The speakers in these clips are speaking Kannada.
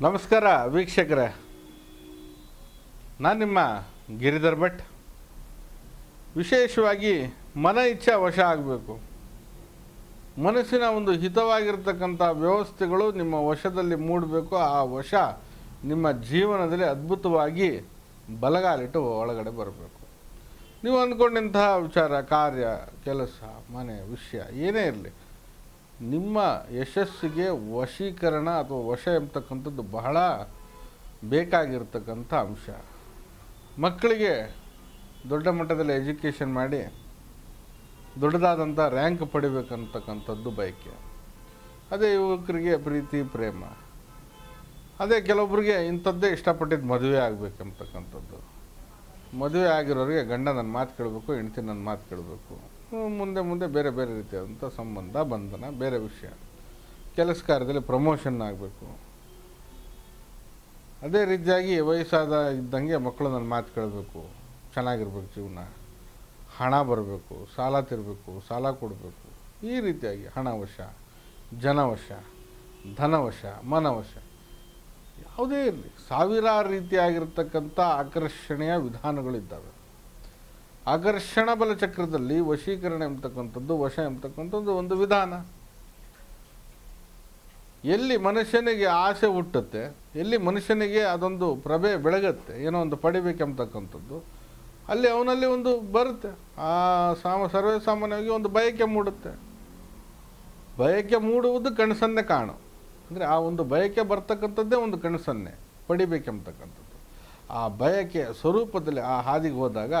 ನಮಸ್ಕಾರ ವೀಕ್ಷಕರೇ. ನಾನು ನಿಮ್ಮ ಗಿರಿಧರ್ ಭಟ್. ವಿಶೇಷವಾಗಿ ಮನ ಇಚ್ಛೆ ವಶ ಆಗಬೇಕು. ಮನಸ್ಸಿನ ಒಂದು ಹಿತವಾಗಿರ್ತಕ್ಕಂಥ ವ್ಯವಸ್ಥೆಗಳು ನಿಮ್ಮ ವಶದಲ್ಲಿ ಮೂಡಬೇಕು. ಆ ವಶ ನಿಮ್ಮ ಜೀವನದಲ್ಲಿ ಅದ್ಭುತವಾಗಿ ಬಲಗಾಲಿಟ್ಟು ಒಳಗಡೆ ಬರಬೇಕು. ನೀವು ಅಂದ್ಕೊಂಡಂತಹ ವಿಚಾರ, ಕಾರ್ಯ, ಕೆಲಸ, ಮನೆ, ವಿಷಯ ಏನೇ ಇರಲಿ ನಿಮ್ಮ ಯಶಸ್ಸಿಗೆ ವಶೀಕರಣ ಅಥವಾ ವಶ ಎಂಬತಕ್ಕಂಥದ್ದು ಬಹಳ ಬೇಕಾಗಿರ್ತಕ್ಕಂಥ ಅಂಶ. ಮಕ್ಕಳಿಗೆ ದೊಡ್ಡ ಮಟ್ಟದಲ್ಲಿ ಎಜುಕೇಷನ್ ಮಾಡಿ ದೊಡ್ಡದಾದಂಥ ರ್ಯಾಂಕ್ ಪಡಿಬೇಕಂತಕ್ಕಂಥದ್ದು ಬಯಕೆ. ಅದೇ ಯುವಕರಿಗೆ ಪ್ರೀತಿ, ಪ್ರೇಮ. ಅದೇ ಕೆಲವೊಬ್ಬರಿಗೆ ಇಂಥದ್ದೇ ಇಷ್ಟಪಟ್ಟಿದ್ದು ಮದುವೆ ಆಗಬೇಕಂತಕ್ಕಂಥದ್ದು ಮದುವೆ ಆಗಿರೋರಿಗೆ ಗಂಡ ನನ್ನ ಮಾತು ಕೇಳಬೇಕು, ಹೆಂಡ್ತಿ ನನ್ನ ಮಾತು ಕೇಳಬೇಕು. ಮುಂದೆ ಮುಂದೆ ಬೇರೆ ಬೇರೆ ರೀತಿಯಾದಂಥ ಸಂಬಂಧ, ಬಂಧನ, ಬೇರೆ ವಿಷಯ. ಕೆಲಸ ಕಾರ್ಯದಲ್ಲಿ ಪ್ರಮೋಷನ್ ಆಗಬೇಕು. ಅದೇ ರೀತಿಯಾಗಿ ವಯಸ್ಸಾದ ಇದ್ದಂಗೆ ಮಕ್ಕಳು ನನ್ನ ಮಾತು ಕೇಳಬೇಕು. ಚೆನ್ನಾಗಿರ್ಬೇಕು ಜೀವನ. ಹಣ ಬರಬೇಕು, ಸಾಲ ತಿರಬೇಕು, ಸಾಲ ಕೊಡಬೇಕು. ಈ ರೀತಿಯಾಗಿ ಹಣವಶ, ಜನವಶ, ಧನವಶ, ಮನವಶ. ಯಾವುದೇ ಇರಲಿ, ಸಾವಿರಾರು ರೀತಿಯಾಗಿರ್ತಕ್ಕಂಥ ಆಕರ್ಷಣೆಯ ವಿಧಾನಗಳಿದ್ದಾವೆ. ಆಕರ್ಷಣ ಬಲ ಚಕ್ರದಲ್ಲಿ ವಶೀಕರಣ ಎಂಬತಕ್ಕಂಥದ್ದು, ವಶ ಎಂಬತಕ್ಕಂಥದ್ದು ಒಂದು ವಿಧಾನ. ಎಲ್ಲಿ ಮನುಷ್ಯನಿಗೆ ಆಸೆ ಹುಟ್ಟುತ್ತೆ, ಎಲ್ಲಿ ಮನುಷ್ಯನಿಗೆ ಅದೊಂದು ಪ್ರಭೆ ಬೆಳಗತ್ತೆ, ಏನೋ ಒಂದು ಪಡಿಬೇಕೆಂಬತಕ್ಕಂಥದ್ದು, ಅಲ್ಲಿ ಅವನಲ್ಲಿ ಒಂದು ಬರುತ್ತೆ. ಆ ಸಾಮ ಸರ್ವೇ ಸಾಮಾನ್ಯವಾಗಿ ಒಂದು ಬಯಕೆ ಮೂಡುತ್ತೆ. ಬಯಕೆ ಮೂಡುವುದು ಕಣಸನ್ನೇ ಕಾಣು. ಅಂದರೆ ಆ ಒಂದು ಬಯಕೆ ಬರ್ತಕ್ಕಂಥದ್ದೇ ಒಂದು ಕಣಸನ್ನೇ, ಪಡಿಬೇಕೆಂಬತಕ್ಕಂಥದ್ದು. ಆ ಬಯಕೆ ಸ್ವರೂಪದಲ್ಲಿ ಆ ಹಾದಿಗೆ ಹೋದಾಗ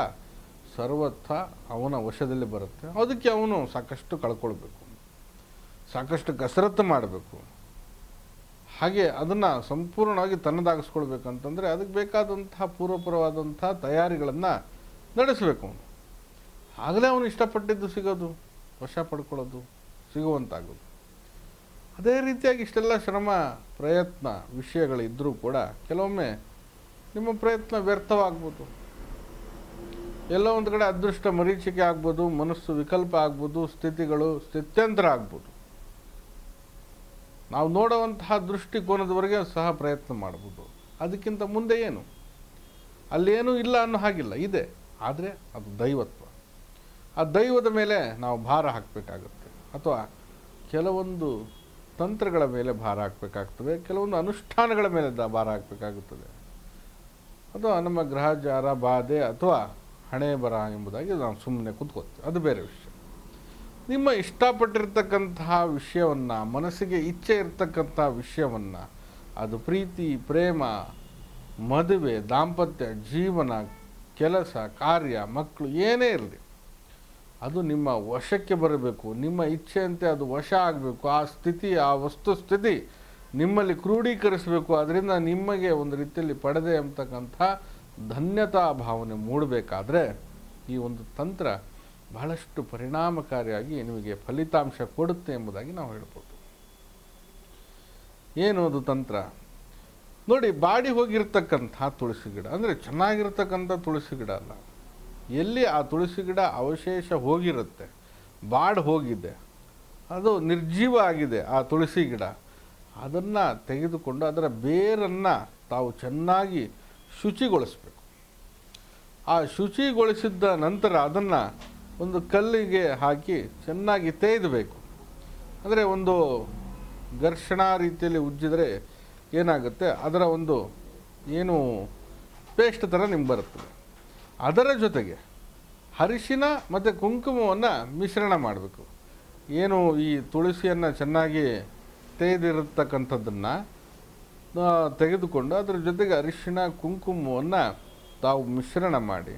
ಸರ್ವಥ ಅವನ ವಶದಲ್ಲಿ ಬರುತ್ತೆ. ಅದಕ್ಕೆ ಅವನು ಸಾಕಷ್ಟು ಕಳ್ಕೊಳ್ಬೇಕು. ಸಾಕಷ್ಟು ಕಸರತ್ತು ಮಾಡಬೇಕು. ಹಾಗೆ ಅದನ್ನು ಸಂಪೂರ್ಣವಾಗಿ ತನ್ನದಾಗಿಸ್ಕೊಳ್ಬೇಕಂತಂದರೆ ಅದಕ್ಕೆ ಬೇಕಾದಂತಹ ಪೂರ್ವಪರವಾದಂಥ ತಯಾರಿಗಳನ್ನು ನಡೆಸಬೇಕು ಅವನು. ಆಗಲೇ ಅವನು ಇಷ್ಟಪಟ್ಟಿದ್ದು ಸಿಗೋದು, ವಶ ಪಡ್ಕೊಳ್ಳೋದು, ಸಿಗುವಂತಾಗೋದು. ಅದೇ ರೀತಿಯಾಗಿ ಇಷ್ಟೆಲ್ಲ ಶ್ರಮ, ಪ್ರಯತ್ನ ವಿಷಯಗಳಿದ್ದರೂ ಕೂಡ ಕೆಲವೊಮ್ಮೆ ನಿಮ್ಮ ಪ್ರಯತ್ನ ವ್ಯರ್ಥವಾಗ್ಬೋದು. ಎಲ್ಲೋ ಒಂದು ಕಡೆ ಅದೃಷ್ಟ ಮರೀಚಿಕೆ ಆಗ್ಬೋದು, ಮನಸ್ಸು ವಿಕಲ್ಪ ಆಗ್ಬೋದು, ಸ್ಥಿತಿಗಳು ಸ್ಥಿತ್ಯಂತರ ಆಗ್ಬೋದು. ನಾವು ನೋಡುವಂತಹ ದೃಷ್ಟಿಕೋನದವರೆಗೆ ಸಹ ಪ್ರಯತ್ನ ಮಾಡ್ಬೋದು. ಅದಕ್ಕಿಂತ ಮುಂದೆ ಏನು? ಅಲ್ಲೇನೂ ಇಲ್ಲ ಅನ್ನೋ ಹಾಗಿಲ್ಲ, ಇದೆ. ಆದರೆ ಅದು ದೈವತ್ವ. ಆ ದೈವದ ಮೇಲೆ ನಾವು ಭಾರ ಹಾಕಬೇಕಾಗುತ್ತೆ. ಅಥವಾ ಕೆಲವೊಂದು ತಂತ್ರಗಳ ಮೇಲೆ ಭಾರ ಹಾಕಬೇಕಾಗ್ತದೆ, ಕೆಲವೊಂದು ಅನುಷ್ಠಾನಗಳ ಮೇಲೆ ಭಾರ ಹಾಕಬೇಕಾಗುತ್ತದೆ. ಅಥವಾ ನಮ್ಮ ಗ್ರಹಚಾರ ಬಾಧೆ ಅಥವಾ ಹಣೆ ಬರ ಎಂಬುದಾಗಿ ನಾವು ಸುಮ್ಮನೆ ಕೂತ್ಕೋತೀವಿ ಅದು ಬೇರೆ ವಿಷಯ. ನಿಮ್ಮ ಇಷ್ಟಪಟ್ಟಿರ್ತಕ್ಕಂತಹ ವಿಷಯವನ್ನು, ಮನಸ್ಸಿಗೆ ಇಚ್ಛೆ ಇರ್ತಕ್ಕಂಥ ವಿಷಯವನ್ನು, ಅದು ಪ್ರೀತಿ, ಪ್ರೇಮ, ಮದುವೆ, ದಾಂಪತ್ಯ, ಜೀವನ, ಕೆಲಸ, ಕಾರ್ಯ, ಮಕ್ಕಳು, ಏನೇ ಇರಲಿ, ಅದು ನಿಮ್ಮ ವಶಕ್ಕೆ ಬರಬೇಕು. ನಿಮ್ಮ ಇಚ್ಛೆಯಂತೆ ಅದು ವಶ ಆಗಬೇಕು. ಆ ಸ್ಥಿತಿ, ಆ ವಸ್ತು ಸ್ಥಿತಿ ನಿಮ್ಮಲ್ಲಿ ಕ್ರೋಢೀಕರಿಸಬೇಕು. ಅದರಿಂದ ನಿಮಗೆ ಒಂದು ರೀತಿಯಲ್ಲಿ ಪಡೆದೇ ಅಂತಕ್ಕಂಥ ಧನ್ಯತಾ ಭಾವನೆ ಮೂಡಬೇಕಾದ್ರೆ ಈ ಒಂದು ತಂತ್ರ ಬಹಳಷ್ಟು ಪರಿಣಾಮಕಾರಿಯಾಗಿ ನಿಮಗೆ ಫಲಿತಾಂಶ ಕೊಡುತ್ತೆ ಎಂಬುದಾಗಿ ನಾವು ಹೇಳ್ಬೋದು. ಏನು ಅದು ತಂತ್ರ? ನೋಡಿ, ಬಾಡಿ ಹೋಗಿರ್ತಕ್ಕಂಥ ತುಳಸಿ ಗಿಡ, ಅಂದರೆ ಚೆನ್ನಾಗಿರ್ತಕ್ಕಂಥ ತುಳಸಿ ಗಿಡ ಅಲ್ಲ. ಎಲ್ಲಿ ಆ ತುಳಸಿ ಗಿಡ ಅವಶೇಷ ಹೋಗಿರುತ್ತೆ, ಬಾಡ್ ಹೋಗಿದೆ, ಅದು ನಿರ್ಜೀವ ಆಗಿದೆ ಆ ತುಳಸಿ ಗಿಡ, ಅದನ್ನು ತೆಗೆದುಕೊಂಡು ಅದರ ಬೇರನ್ನು ತಾವು ಚೆನ್ನಾಗಿ ಶುಚಿಗೊಳಿಸ್ಬೇಕು. ಆ ಶುಚಿಗೊಳಿಸಿದ್ದ ನಂತರ ಅದನ್ನು ಒಂದು ಕಲ್ಲಿಗೆ ಹಾಕಿ ಚೆನ್ನಾಗಿ ತೇಯ್ದಬೇಕು ಅಂದರೆ ಒಂದು ಘರ್ಷಣಾ ರೀತಿಯಲ್ಲಿ ಉಜ್ಜಿದರೆ ಏನಾಗುತ್ತೆ? ಅದರ ಒಂದು ಏನು ಪೇಸ್ಟ್ ಥರ ನಿಮ್ಗೆ ಬರುತ್ತದೆ. ಅದರ ಜೊತೆಗೆ ಅರಿಶಿನ ಮತ್ತು ಕುಂಕುಮವನ್ನು ಮಿಶ್ರಣ ಮಾಡಬೇಕು. ಏನು ಈ ತುಳಸಿಯನ್ನು ಚೆನ್ನಾಗಿ ತೆಗೆದಿರತಕ್ಕಂಥದ್ದನ್ನು ತೆಗೆದುಕೊಂಡು ಅದರ ಜೊತೆಗೆ ಅರಿಶಿಣ ಕುಂಕುಮವನ್ನು ತಾವು ಮಿಶ್ರಣ ಮಾಡಿ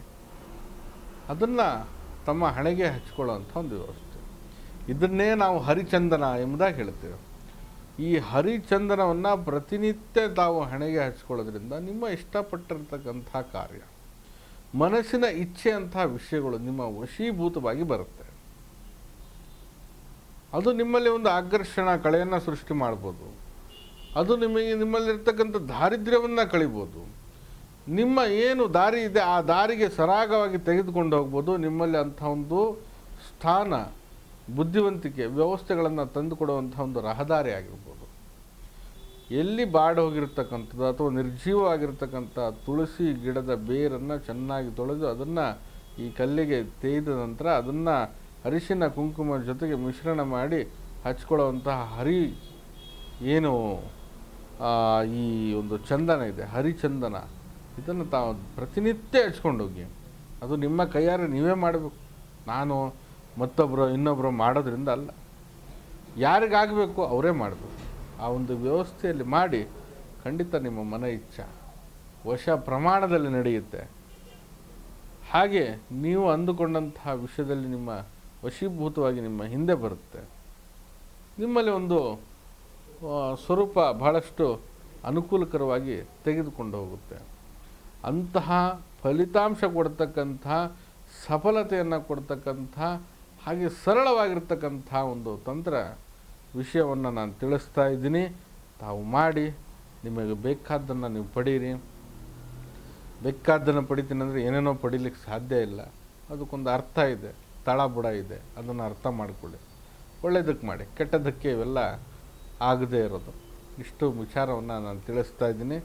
ಅದನ್ನು ತಮ್ಮ ಹಣೆಗೆ ಹಚ್ಕೊಳ್ಳೋವಂಥ ಒಂದು ವ್ಯವಸ್ಥೆ. ಇದನ್ನೇ ನಾವು ಹರಿಚಂದನ ಎಂಬುದಾಗಿ ಹೇಳ್ತೇವೆ. ಈ ಹರಿಚಂದನವನ್ನು ಪ್ರತಿನಿತ್ಯ ತಾವು ಹಣೆಗೆ ಹಚ್ಕೊಳ್ಳೋದ್ರಿಂದ ನಿಮ್ಮ ಇಷ್ಟಪಟ್ಟಿರ್ತಕ್ಕಂಥ ಕಾರ್ಯ, ಮನಸ್ಸಿನ ಇಚ್ಛೆಯಂತಹ ವಿಷಯಗಳು ನಿಮ್ಮ ವಶೀಭೂತವಾಗಿ ಬರುತ್ತೆ. ಅದು ನಿಮ್ಮಲ್ಲಿ ಒಂದು ಆಕರ್ಷಣ, ಕಳೆಯನ್ನು ಸೃಷ್ಟಿ ಮಾಡ್ಬೋದು. ಅದು ನಿಮಗೆ ನಿಮ್ಮಲ್ಲಿರ್ತಕ್ಕಂಥ ದಾರಿದ್ರ್ಯವನ್ನು ಕಳಿಬೋದು. ನಿಮ್ಮ ಏನು ದಾರಿ ಇದೆ ಆ ದಾರಿಗೆ ಸರಾಗವಾಗಿ ತೆಗೆದುಕೊಂಡು ಹೋಗ್ಬೋದು. ನಿಮ್ಮಲ್ಲಿ ಅಂಥ ಒಂದು ಸ್ಥಾನ, ಬುದ್ಧಿವಂತಿಕೆ, ವ್ಯವಸ್ಥೆಗಳನ್ನು ತಂದುಕೊಡುವಂಥ ಒಂದು ರಹದಾರಿ ಆಗಿರ್ಬೋದು. ಎಲ್ಲಿ ಬಾಡಿ ಹೋಗಿರ್ತಕ್ಕಂಥದ್ದು ಅಥವಾ ನಿರ್ಜೀವವಾಗಿರ್ತಕ್ಕಂಥ ತುಳಸಿ ಗಿಡದ ಬೇರನ್ನು ಚೆನ್ನಾಗಿ ತೊಳೆದು ಅದನ್ನು ಈ ಕಲ್ಲಿಗೆ ತೇಯ್ದ ನಂತರ ಅದನ್ನು ಅರಿಶಿನ, ಕುಂಕುಮ ಜೊತೆಗೆ ಮಿಶ್ರಣ ಮಾಡಿ ಹಚ್ಕೊಳ್ಳುವಂತಹ ಹರಿ ಏನು ಈ ಒಂದು ಚಂದನ ಇದೆ, ಹರಿಚಂದನ. ಇದನ್ನು ತಾವು ಪ್ರತಿನಿತ್ಯ ಹಚ್ಕೊಂಡೋಗಿ ಅದು ನಿಮ್ಮ ಕೈಯಾರೆ ನೀವೇ ಮಾಡಬೇಕು. ನಾನು ಮತ್ತೊಬ್ಬರು ಇನ್ನೊಬ್ಬರು ಮಾಡೋದ್ರಿಂದ ಅಲ್ಲ. ಯಾರಿಗಾಗಬೇಕು ಅವರೇ ಮಾಡಬೇಕು. ಆ ಒಂದು ವ್ಯವಸ್ಥೆಯಲ್ಲಿ ಮಾಡಿ, ಖಂಡಿತ ನಿಮ್ಮ ಮನ ಇಚ್ಛ, ವಶ ಪ್ರಮಾಣದಲ್ಲಿ ನಡೆಯುತ್ತೆ. ಹಾಗೆ ನೀವು ಅಂದುಕೊಂಡಂತಹ ವಿಷಯದಲ್ಲಿ ನಿಮ್ಮ ವಶೀಭೂತವಾಗಿ ನಿಮ್ಮ ಹಿಂದೆ ಬರುತ್ತೆ. ನಿಮ್ಮಲ್ಲಿ ಒಂದು ಸ್ವರೂಪ ಬಹಳಷ್ಟು ಅನುಕೂಲಕರವಾಗಿ ತೆಗೆದುಕೊಂಡು ಹೋಗುತ್ತೆ ಅಂತಹ ಫಲಿತಾಂಶ ಕೊಡ್ತಕ್ಕಂಥ, ಸಫಲತೆಯನ್ನು ಕೊಡ್ತಕ್ಕಂಥ, ಹಾಗೆ ಸರಳವಾಗಿರ್ತಕ್ಕಂಥ ಒಂದು ತಂತ್ರ ವಿಷಯವನ್ನು ನಾನು ತಿಳಿಸ್ತಾ ಇದ್ದೀನಿ. ತಾವು ಮಾಡಿ, ನಿಮಗೆ ಬೇಕಾದ್ದನ್ನು ನೀವು ಪಡೀರಿ. ಬೇಕಾದ್ದನ್ನು ಪಡಿತೀನಿ ಅಂದರೆ ಏನೇನೋ ಪಡೀಲಿಕ್ಕೆ ಸಾಧ್ಯ ಇಲ್ಲ. ಅದಕ್ಕೊಂದು ಅರ್ಥ ಇದೆ ತಳಬುಡ ಇದೆ. ಅದನ್ನು ಅರ್ಥ ಮಾಡಿಕೊಳ್ಳಿ. ಒಳ್ಳೆಯದಕ್ಕೆ ಮಾಡಿ ಕೆಟ್ಟದಕ್ಕೆ ಇವೆಲ್ಲ ಆಗದೇ ಇರೋದು. ಇಷ್ಟು ವಿಚಾರವನ್ನು ನಾನು ತಿಳಿಸ್ತಾ ಇದ್ದೀನಿ.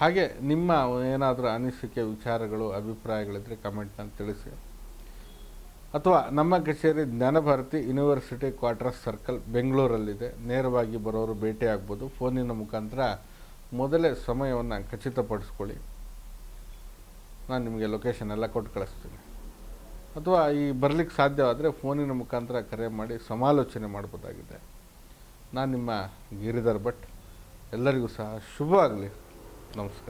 ಹಾಗೆ ನಿಮ್ಮ ಏನಾದರೂ ಅನಿಸಿಕೆ, ವಿಚಾರಗಳು ಅಭಿಪ್ರಾಯಗಳಿದ್ದರೆ ಕಮೆಂಟ್ನಲ್ಲಿ ತಿಳಿಸಿ. ಅಥವಾ ನಮ್ಮ ಕಚೇರಿ ಜ್ಞಾನಭಾರತಿ ಯೂನಿವರ್ಸಿಟಿ ಕ್ವಾರ್ಟರ್ಸ್ ಸರ್ಕಲ್ ಬೆಂಗಳೂರಲ್ಲಿದೆ. ನೇರವಾಗಿ ಬರೋರು ಭೇಟಿ ಆಗ್ಬೋದು ಫೋನಿನ ಮುಖಾಂತರ ಮೊದಲೇ ಸಮಯವನ್ನು ಖಚಿತಪಡಿಸ್ಕೊಳ್ಳಿ. ನಾನು ನಿಮಗೆ ಲೊಕೇಶನ್ ಎಲ್ಲ ಕೊಟ್ಟು ಕಳಿಸ್ತೀನಿ. ಅಥವಾ ಈ ಬರಲಿಕ್ಕೆ ಸಾಧ್ಯವಾದರೆ ಫೋನಿನ ಮುಖಾಂತರ ಕರೆ ಮಾಡಿ, ಸಮಾಲೋಚನೆ ಮಾಡ್ಬೋದಾಗಿದೆ. ನಾನು ನಿಮ್ಮ ಗಿರಿಧರ್ ಭಟ್. ಎಲ್ಲರಿಗೂ ಸಹ ಶುಭವಾಗಲಿ. ನಮಸ್ಕಾರ.